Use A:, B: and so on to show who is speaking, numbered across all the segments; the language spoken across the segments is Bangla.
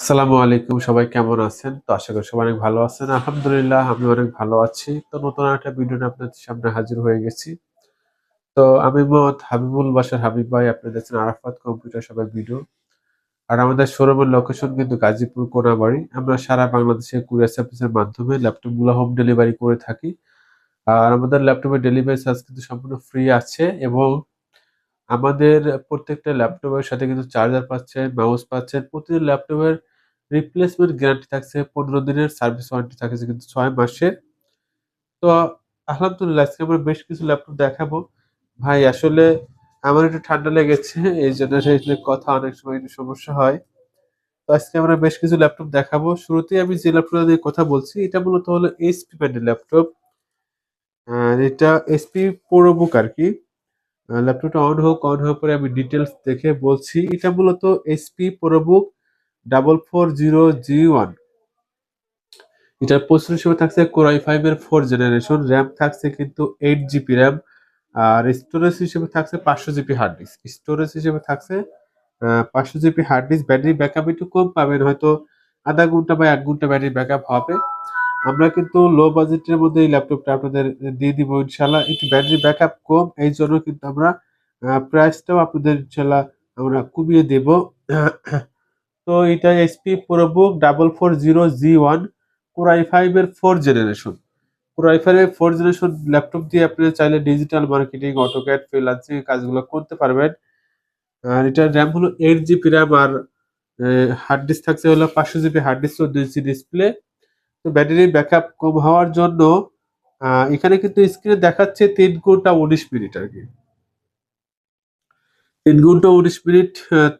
A: আসসালামু আলাইকুম, সবাই কেমন আছেন? তো আশা করি সবাই অনেক ভালো আছেন। আলহামদুলিল্লাহ, আমি অনেক ভালো আছি। তো নতুন একটা ভিডিও আপনাদের সামনে হাজির হয়ে গেছি। তো আমি মত হাবিবুল বাসার হাবিব ভাই, আপনি দেখছেন আরাফাত কম্পিউটার সবার ভিডিও। আর আমাদের শোরুমের লোকেশন কিন্তু গাজীপুর কোনাবাড়ি। আমরা সারা বাংলাদেশে কুরিয়ার সার্ভিসের মাধ্যমে ল্যাপটপগুলো হোম ডেলিভারি করে থাকি। আর আমাদের ল্যাপটপের ডেলিভারি চার্জ কিন্তু সম্পূর্ণ ফ্রি আছে এবং আমাদের প্রত্যেকটা ল্যাপটপের সাথে কিন্তু চার্জার পাচ্ছেন মাউস পাচ্ছেন প্রতিটি ল্যাপটপের রিপ্লেসমেন্ট গ্যারান্টি থাকছে, পনেরো দিনের সার্ভিস ওয়ারেন্টি থাকছে কিন্তু ছয় মাসের। তো, আলহামদুলিল্লাহ, আজকে আমরা বেশ কিছু ল্যাপটপ দেখাবো। ভাই, আসলে আমার একটু ঠান্ডা লেগেছে, এই জন্য কথা অনেক সময় একটু সমস্যা হয়। তো আজকে আমরা বেশ কিছু ল্যাপটপ দেখাবো। শুরুতেই আমি যে ল্যাপটপ নিয়ে কথা বলছি, এটা মূলত হলো এইচপি ব্র্যান্ডের ল্যাপটপ। এটা এসপি প্রোবুক আর কি। ল্যাপটপটা অন হোক অন হওয়ার পরে আমি ডিটেলস দেখে বলছি, এটা মূলত SP ProBook double four zero G one এটার প্রসেসর হিসেবে থাকছে কোরাই ফাইভ এর ফোর জেনারেশন র্যাম থাকছে কিন্তু এইট জিবি র্যাম আর স্টোরেজ হিসেবে থাকছে পাঁচশো জিবি হার্ড ডিস্ক স্টোরেজ হিসেবে থাকছে পাঁচশো GB hard disk battery backup একটু কম পাবেন, হয়তো আধা ঘণ্টা বা এক ঘণ্টা ব্যাটারি ব্যাকআপ হবে। আমরা কিন্তু লো বাজেটের মধ্যে এই ল্যাপটপটা আপনাদের দিয়ে দিব ইনশাল্লাহ একটু ব্যাটারি ব্যাকআপ কম, এই জন্য কিন্তু আমরা প্রাইসটাও আপনাদের ইনশাল্লাহ আমরা কমিয়ে দেব। তো এটা SP ProBook double four zero G one core i five এর four generation core i five এর ফোর জেনারেশন ল্যাপটপ দিয়ে আপনি চাইলে ডিজিটাল মার্কেটিং অটোক্যাট ফ্রিলান্সিং কাজগুলো করতে পারবেন। আর এটার র্যাম হলো এইট জিবি র্যাম আর হার্ড ডিস্ক থাকছে হলো পাঁচশো জিবি হার্ড ডিস্ক দুই ইঞ্চি ডিসপ্লে তো ব্যাটারি ব্যাকআপ কম হওয়ার জন্য এখানে কিন্তু স্ক্রিনে দেখাচ্ছে তিন ঘণ্টা উনিশ মিনিট আর কি। তিন ঘণ্টা উনিশ মিনিট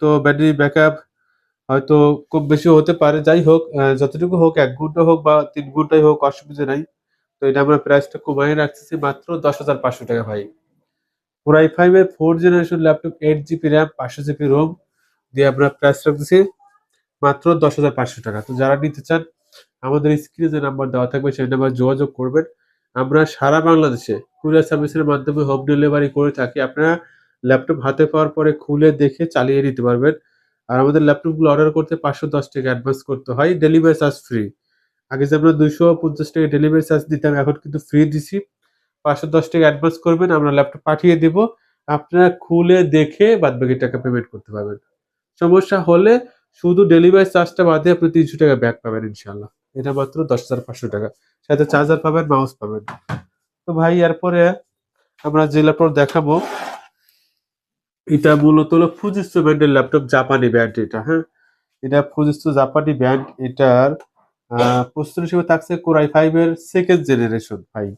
A: তো ব্যাটারি ব্যাকআপ হয়তো খুব বেশি হতে পারে। যাই হোক যতটুকু হোক, এক ঘণ্টা হোক বা তিন ঘন্টাই হোক, অসুবিধা নাই। তো এটা আমরা প্রাইসটা কমাই রাখতেছি মাত্র দশ হাজার পাঁচশো টাকা ভাই। কোরাই ফাইভ এর four generation laptop eight GB RAM পাঁচশো জিবি রোম দিয়ে আমরা প্রাইস রাখতেছি মাত্র দশ হাজার পাঁচশো টাকা। তো যারা নিতে চান আমাদের স্ক্রিনে যে নাম্বার দেওয়া থাকবে সেই নাম্বার যোগাযোগ করবেন। আমরা সারা বাংলাদেশে কুরিয়ার সার্ভিসের মাধ্যমে হোম ডেলিভারি করে থাকি। আপনারা ল্যাপটপ হাতে পাওয়ার পরে খুলে দেখে চালিয়ে নিতে পারবেন। আর আমাদের ল্যাপটপগুলো অর্ডার করতে পাঁচশো দশ টাকা অ্যাডভান্স করতে হয়। ডেলিভারি চার্জ ফ্রি আগে যে আমরা দুইশো পঞ্চাশ টাকা ডেলিভারি চার্জ দিতাম, এখন কিন্তু ফ্রি দিছি। পাঁচশো দশ টাকা অ্যাডভান্স করবেন, আমরা ল্যাপটপ পাঠিয়ে দিব। আপনারা খুলে দেখে বাদবাকি টাকা পেমেন্ট করতে পারবেন। সমস্যা হলে শুধু ডেলিভারি চার্জটা বাদে আপনি তিনশো টাকা ব্যাক পাবেন ইনশাল্লাহ এটা মাত্র দশ হাজার পাঁচশো টাকা। সাথে চার্জার পাবেন মাউস পাবেন। তো ভাই, এরপরে আমরা যে ল্যাপটপ দেখাবো, এটা মূলত হলো ফুজিস্তো ব্র্যান্ডের ল্যাপটপ জাপানি ব্র্যান্ড এটা হ্যাঁ? এটা ফুজিস্তো জাপানি ব্র্যান্ড এটার প্রস্তুত হিসেবে থাকছে কোরাই ফাইভ এর সেকেন্ড জেনারেশন ভাই।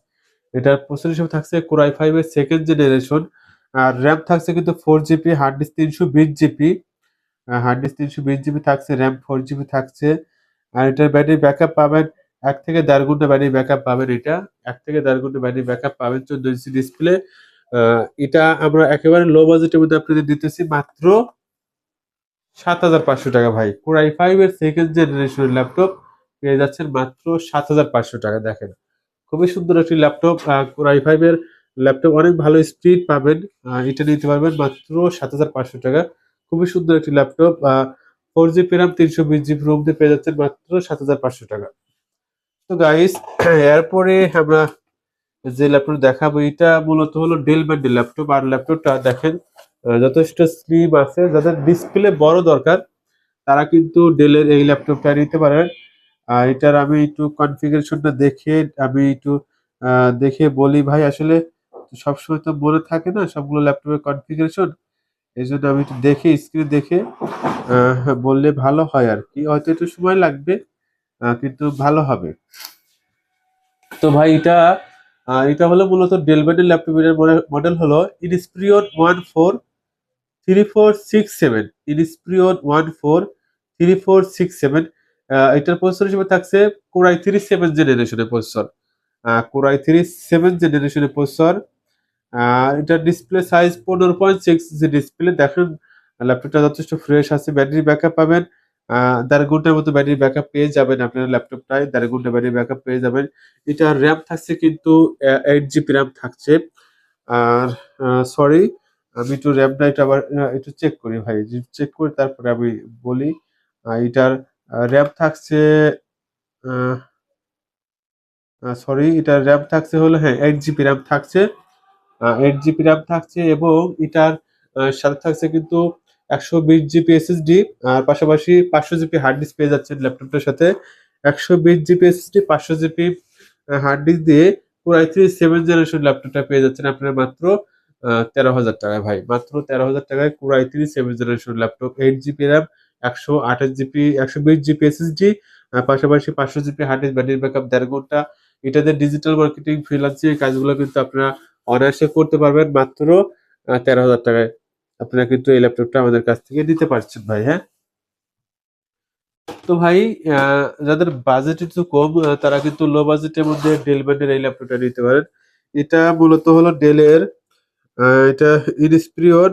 A: এটার প্রস্তুত হিসেবে থাকছে কোরাই ফাইভ এর সেকেন্ড জেনারেশন আর র্যাম থাকছে কিন্তু ফোর জিবি হার্ড ডিস্ক তিনশো বিশ জিবি হার্ড ডিস্ক তিনশো বিশ জিবি থাকছে র্যাম ফোর জিবি থাকছে, আর এটার ব্যাটারি ব্যাকআপ পাবেন এক থেকে দেড় ঘণ্টা ব্যাটারি ব্যাকআপ পাবেন এটা, এক থেকে দেড় ঘণ্টা ব্যাটারি ব্যাকআপ পাবেন চোদ্দ ইঞ্চি ডিসপ্লে এটা আমরা একেবারে লো বাজেটের মধ্যে আপনাদের দিতেছি মাত্র সাত হাজার পাঁচশো টাকা ভাই। কোরাই ফাইভ এর সেকেন্ড জেনারেশনের ল্যাপটপ পেয়ে যাচ্ছেন মাত্র সাত হাজার পাঁচশো টাকা, দেখেন। খুবই সুন্দর একটি ল্যাপটপ কোরাই ফাইভ এর ল্যাপটপ অনেক ভালো স্পিড পাবেন এটা নিতে পারবেন মাত্র সাত হাজার পাঁচশো টাকা। খুবই সুন্দর একটি ল্যাপটপ ফোর জিবি র্যাম তিনশো বিশ জিবি রোম দিয়ে পেয়ে যাচ্ছেন মাত্র সাত হাজার পাঁচশো টাকা। তো গাইস এরপরে আমরা যে ল্যাপটপ দেখাবো, এটা মূলত হলো ডেল ব্যান্ডের ল্যাপটপ আর ল্যাপটপটা দেখেন যথেষ্ট স্লিম আছে। যাদের ডিসপ্লে বড় দরকার, তারা কিন্তু ডেলের এই ল্যাপটপটা নিতে পারেন। আর এটার আমি একটু কনফিগারেশনটা দেখে, আমি একটু দেখে বলি ভাই, আসলে সবসময় তো মনে থাকে না, সবগুলো ল্যাপটপের কনফিগারেশন এই জন্য আমি একটু দেখে স্ক্রিন দেখে বললে ভালো হয় আর কি। হয়তো একটু সময় লাগবে কিন্তু ভালো হবে। তো ভাই, এটা এটা হলো মূলত ডেলবেনের ল্যাপটপের মডেল হলো Inspiron one four three four six seven Inspiron one four three four six seven এটার প্রসেসর হিসেবে থাকছে কোরাই থ্রি সেভেন জেনারেশনের processor core i three seven জেনারেশনের প্রসেসর এটার ডিসপ্লে সাইজ পনেরো পয়েন্ট সিক্স ডিসপ্লে দেখেন ল্যাপটপটা যথেষ্ট ফ্রেশ আছে ব্যাটারি ব্যাকআপ পাবেন। দেড় ঘণ্টার মতো ব্যাটারি ব্যাকআপ পেয়ে যাবেন আপনার ল্যাপটপটায় দেড় ঘণ্টা ব্যাটারি ব্যাকআপ পেয়ে যাবেন। এটা র্যাম থাকছে কিন্তু এইট জিবি র্যাম থাকছে। আর সরি আমি একটু র্যামটা এটা আবার একটু চেক করি ভাই। চেক করে, তারপরে আমি বলি। এটার র্যাম থাকছে সরি এটা র্যাম থাকছে হলো হ্যাঁ এইট জিবি র্যাম থাকছে। এইট জিবি র্যাম থাকছে এবং এটার সাথে থাকছে কিন্তু একশো বিশ জিবি এসএসডি আর পাশাপাশি পাঁচশো জিবি হার্ড ডিস্ক পেয়ে যাচ্ছেন ল্যাপটপটার সাথে। একশো বিশ জিবি এসএসডি পাঁচশো জিবি হার্ড ডিস্ক দিয়ে পুরো থ্রি সেভেন জেনারেশন ল্যাপটপটা পেয়ে যাচ্ছেন আপনার মাত্র তেরো হাজার টাকায় ভাই। মাত্র তেরো হাজার টাকায় core i three seven generation laptop eight GB RAM একশো আঠাশ জিবি একশো বিশ জিবি এসএসডি পাশাপাশি পাঁচশো GB hard disk battery backup দেড় ঘণ্টা। এটাতে ডিজিটাল মার্কেটিং ফ্রিল্যান্সিং কাজগুলো কিন্তু আপনারা অনায়াসে করতে পারবেন মাত্র তেরো হাজার টাকায়। আপনারা কিন্তু এই ল্যাপটপটা আমাদের কাছ থেকে নিতে পারছেন ভাই হ্যাঁ? তো ভাই যাদের বাজেট একটু কম তারা কিন্তু লো বাজেটের মধ্যে ডেল ব্র্যান্ডের এই ল্যাপটপটা নিতে পারেন। এটা মূলত হলো ডেলের এটা Inspiron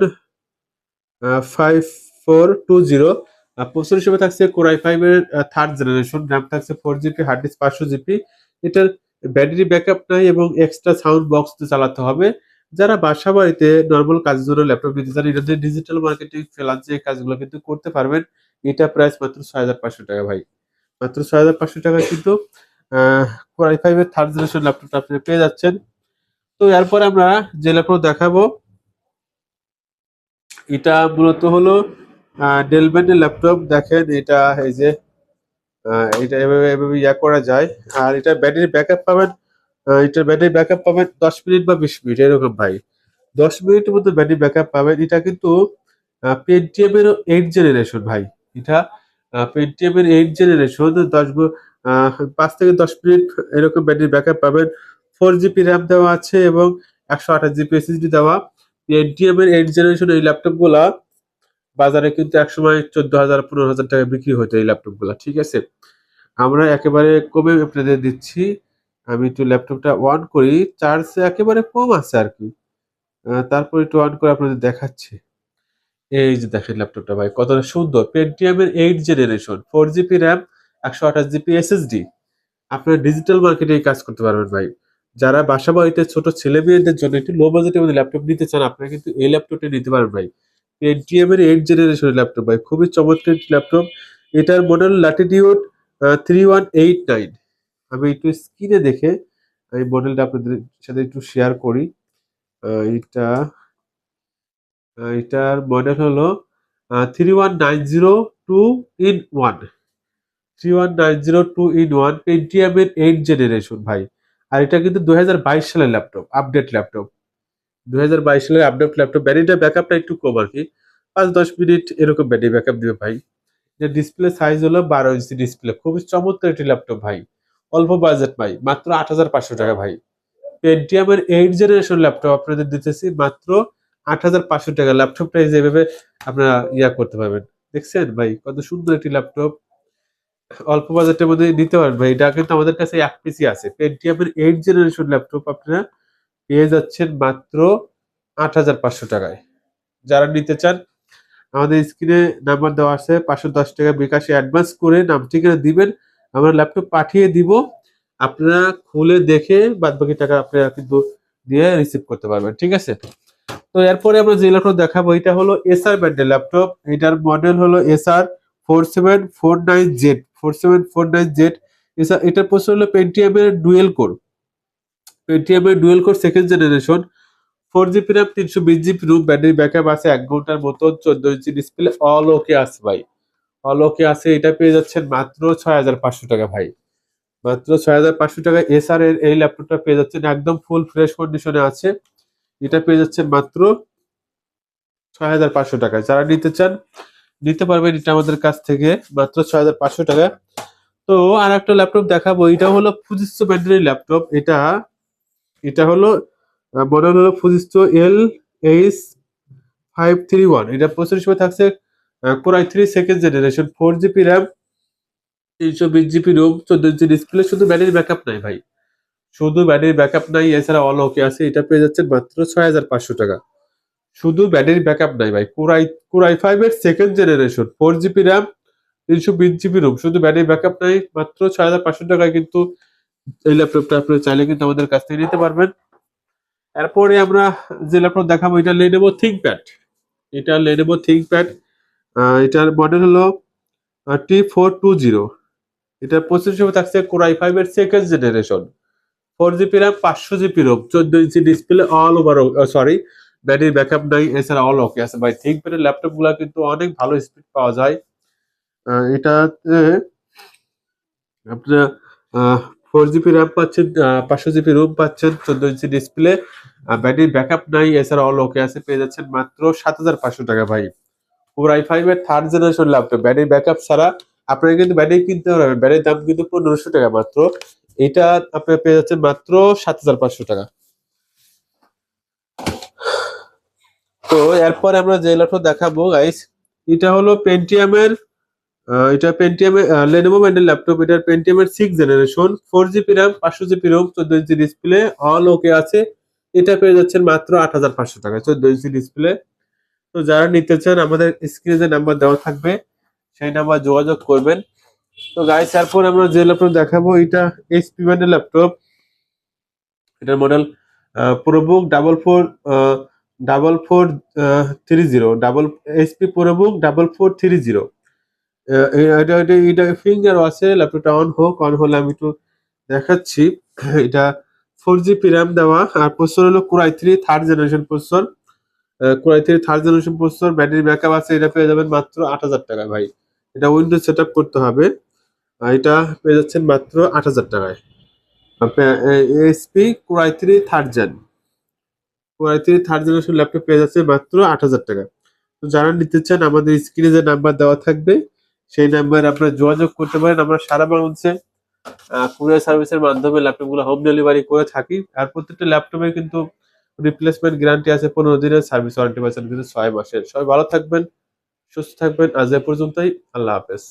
A: five four two zero processor হিসেবে থাকছে কোরাই ফাইভের থার্ড জেনারেশন র্যাম থাকছে ফোর জিবি হার্ড ডিস্ক পাঁচশো জিবি এটার ব্যাটারি ব্যাকআপ নাই এবং এক্সট্রা সাউন্ড বক্স চালাতে হবে। যারা বাসা বাড়িতে নর্মাল কাজের জন্য ল্যাপটপ নিতে চান এটাতে ডিজিটাল মার্কেটিং ফ্রিল্যান্সিং এই কাজগুলো কিন্তু করতে পারবেন, এটা প্রাইস মাত্র ছয় হাজার পাঁচশো টাকা ভাই। মাত্র ছয় হাজার পাঁচশো টাকা কিন্তু কোরাই ফাইভ এর থার্ড জেনারেশন ল্যাপটপটা আপনি পেয়ে যাচ্ছেন। তো এরপর আমরা যে ল্যাপটপ দেখাবো, এটা মূলত হলো ডেল ব্র্যান্ডের ল্যাপটপ দেখেন এটা এই যে এটা এভাবে এভাবে ইয়া করা যায়। আর এটা ব্যাটারি ব্যাকআপ পাবেন এটা ব্যাটারি ব্যাকআপ পাবেন দশ মিনিট বা বিশ মিনিট, এরকম ভাই। দশ মিনিটের মধ্যে ব্যাটারি ব্যাকআপ পাবেন। এটা কিন্তু পেন্টিএম এর এইট জেনারেশন ভাই। এটা পেন্টিএম এর এইট জেনারেশন দশ পাঁচ থেকে দশ মিনিট এরকম ব্যাটারি ব্যাকআপ পাবেন। ফোর জিবি র্যাম দেওয়া আছে এবং একশো আঠাশ জিবি এসএসডি দেওয়া। পেন্টিএম এর এইট জেনারেশন এই ল্যাপটপগুলা বাজারে কিন্তু একসময় চোদ্দ হাজার পনেরো হাজার টাকা বিক্রি হতো এই ল্যাপটপগুলা ঠিক আছে? আমরা একেবারে কমে আপনাদের দিচ্ছি। আমি একটু ল্যাপটপটা অন করি, চার্জ একেবারে কম আছে আর কি। তারপর একটু অন করে আপনাদের দেখাচ্ছি। এই যে দেখেন ল্যাপটপটা ভাই, কতটা সুন্দর। পেন্টিয়াম এর eight generation four GB RAM একশো আঠাশ জিবি এসএসডি আপনারা ডিজিটাল মার্কেটে কাজ করতে পারবেন ভাই। যারা বাসা বাড়িতে ছোট ছেলে মেয়েদের জন্য একটু লো বাজেটের মধ্যে ল্যাপটপ নিতে চান, আপনারা কিন্তু এই ল্যাপটপটা নিতে পারবেন ভাই। পেন্টিএম এর এইট জেনারেশনের ল্যাপটপ ভাই, খুবই চমৎকার একটি ল্যাপটপ এটার model Latitude three one eight nine আমি একটু স্ক্রিনে দেখে এই মডেলটা আপনাদের সাথে একটু শেয়ার করি। এটা এটার মডেল হলো three one nine zero two in one three one nine zero two in one Pentium এর এইট জেনারেশন ভাই। আর এটা কিন্তু দু হাজার বাইশ সালের ল্যাপটপ আপডেট ল্যাপটপ দুই হাজার বাইশ সালের আপডেট ল্যাপটপ ব্যাটারিটা ব্যাকআপটা একটু কম আর কি। পাঁচ দশ মিনিট এরকম ব্যাটারি ব্যাকআপ দিবে ভাই। যে ডিসপ্লে সাইজ হলো বারো ইঞ্চি ডিসপ্লে খুবই চমৎকার একটি ল্যাপটপ ভাই। অল্প বাজেট ভাই, মাত্র আট হাজার পাঁচশো টাকা ভাই। পেন্টিয়াম এইট জেনারেশন ল্যাপটপ আপনাদের দিতেছি, মাত্র আট হাজার পাঁচশো টাকা। ল্যাপটপটা যেভাবে আপনারা ইয়া করতে পারবেন। দেখছেন ভাই, কত সুন্দর একটি ল্যাপটপ অল্প বাজেটের মধ্যে নিতে পারেন ভাই। এটা কিন্তু আমাদের কাছে এক পিসি আছে। পেন্টিয়াম এইট জেনারেশন ল্যাপটপ আপনারা পেয়ে যাচ্ছেন মাত্র আট হাজার পাঁচশো টাকায়। যারা নিতে চান, আমাদের স্ক্রিনে নাম্বার দেওয়া আছে, পাঁচশো দশ টাকা বিকাশে অ্যাডভান্স করে নাম ঠিকানা দিবেন, আমরা ল্যাপটপ পাঠিয়ে দিব। আপনারা খুলে দেখে বাদ বাকি টাকা আপনারা কিন্তু দিয়ে রিসিভ করতে পারবেন, ঠিক আছে? তো এরপরে আমরা যে ল্যাপটপ দেখাবো, এটা হলো এসআর ব্র্যান্ডের ল্যাপটপ এটার মডেল হলো SR four seven four nine Z four seven four nine Z এটার প্রসেসর হলো পেন্টিএম এর ডুয়েল কোর পেন্টিএম এর dual core second generation four GB RAM তিনশো বিশ জিবি রুম ব্যাটারি ব্যাকআপ আছে, এক ঘণ্টার মতো চোদ্দ ইঞ্চি ডিসপ্লে অল ওকে আছে ভাই। অল ওকে আছে, এটা পেয়ে যাচ্ছেন মাত্র ছয় হাজার পাঁচশো টাকা ভাই। মাত্র ছয় হাজার পাঁচশো টাকা এসআর এর এই ল্যাপটপটা পেয়ে যাচ্ছেন, একদম ফুল ফ্রেশ কন্ডিশনে আছে। এটা পেয়ে যাচ্ছেন মাত্র ছয় হাজার পাঁচশো টাকা যারা নিতে চান, নিতে পারবেন এটা আমাদের কাছ থেকে, মাত্র ছয় হাজার পাঁচশো টাকা। তো আর একটা ল্যাপটপ দেখাবো, এটা হলো ফুজিস্তো ব্যাটারি ল্যাপটপ এটা এটা হলো মডেল হলো Fujitsu L H five three one. এটা প্রসেসর হিসেবে থাকছে core i three second generation, four GB RAM, তিনশো বিশ জিবি রোম, চোদ্দ ইঞ্চি ডিসপ্লে, শুধু ব্যাটারি ব্যাকআপ নাই ভাই। শুধু ব্যাটারি ব্যাকআপ নাই, এছাড়া অল ওকে আছে, এটা পেয়ে যাচ্ছেন মাত্র ছয় হাজার পাঁচশো টাকা। শুধু ব্যাটারি ব্যাকআপ নাই ভাই core i core i five এর second generation four GB RAM, তিনশো বিশ জিবি রোম, শুধু ব্যাটারি ব্যাকআপ নাই, মাত্র ছয় হাজার পাঁচশো টাকায় কিন্তু এই ল্যাপটপটা আপনি চাইলে কিন্তু আমাদের কাছ থেকে নিতে পারবেন। এরপরে আমরা যে ল্যাপটপ দেখাবো, এটা থিঙ্ক প্যাড এটা লেনেবো থিঙ্ক প্যাড এটার মডেল হলো টি ফোর টু জিরো এটার প্রসেসর থাকছে কোরাই ফাইভ এর second generation four GB RAM পাঁচশো জিবি রোম চোদ্দ ইঞ্চি display all over sorry battery backup নাই, এছাড়া অল ওকে আছে। ভাই থিঙ্কপ্যাডের ল্যাপটপগুলা কিন্তু অনেক ভালো স্পিড পাওয়া যায়। এটাতে আপনার ফোর জিবি র্যাম পাচ্ছেন পাঁচশো জিবি রুম পাচ্ছেন, চোদ্দ ইঞ্চি ডিসপ্লে ব্যাটারি ব্যাকআপ নাই, এছাড়া অল ওকে আছে, পেয়ে যাচ্ছেন মাত্র সাত হাজার পাঁচশো টাকা ভাই। ফোর আই ফাইভ এর third generation laptop battery backup ছাড়া আপনারা কিন্তু ব্যাটারি কিনতে পারবেন, ব্যাটারির দাম কিন্তু পনেরোশো টাকা মাত্র। এটা আপনার পেয়ে যাচ্ছেন মাত্র সাত হাজার পাঁচশো টাকা। তো এরপর আমরা যে ল্যাপটপ দেখাবো গাইস এটা হলো পেন্টিয়ামের এটা পেন্টিয়ামের লেনোভো ব্র্যান্ডের ল্যাপটপ এটার পেন্টিয়ামের six generation four GB RAM পাঁচশো জিবি রোম চোদ্দ ইঞ্চি ডিসপ্লে অল ওকে আছে। এটা পেয়ে যাচ্ছেন মাত্র আট হাজার পাঁচশো টাকা চোদ্দ ইঞ্চি ডিসপ্লে তো যারা নিতে চান, আমাদের স্ক্রিনে যে নাম্বার দেওয়া থাকবে, সেই নাম্বার যোগাযোগ করবেন। তো গাইস তারপর আমরা যে ল্যাপটপ দেখাবো, এটা এইচপি ব্র্যান্ডের ল্যাপটপ এটার model ProBook double four double four three zero double HP ProBook double four three zero এটা ফিঙ্গারও আছে ল্যাপটপটা অন হোক অন হলে আমি একটু দেখাচ্ছি। এটা ফোর জিবি র্যাম দেওয়া, আর প্রসেসর হলো core i three third generation processor core i three third generation processor battery backup আছে, এটা পেয়ে যাবেন মাত্র আট হাজার টাকা ভাই। এটা উইন্ডোজ সেট করতে হবে এটা পেয়ে যাচ্ছেন মাত্র আট হাজার টাকায়। SP core i three third gen core i three third generation laptop পেয়ে যাচ্ছে মাত্র আট হাজার টাকা। তো যারা নিতে চান, আমাদের স্ক্রিনে যে নাম্বার দেওয়া থাকবে সেই নাম্বারে আপনারা যোগাযোগ করতে পারেন। আমরা সারা বাংলাদেশে কুরিয়ার সার্ভিসের মাধ্যমে ল্যাপটপগুলো হোম ডেলিভারি করে থাকি। আর প্রত্যেকটা ল্যাপটপে কিন্তু রিপ্লেসমেন্ট গ্যারান্টি আছে পনেরো দিনের সার্ভিস ওয়ারেন্টি পাচ্ছেন কিন্তু ছয় মাসের। সবাই ভালো থাকবেন, সুস্থ থাকবেন। আজ এ পর্যন্তই। আল্লাহ হাফেজ।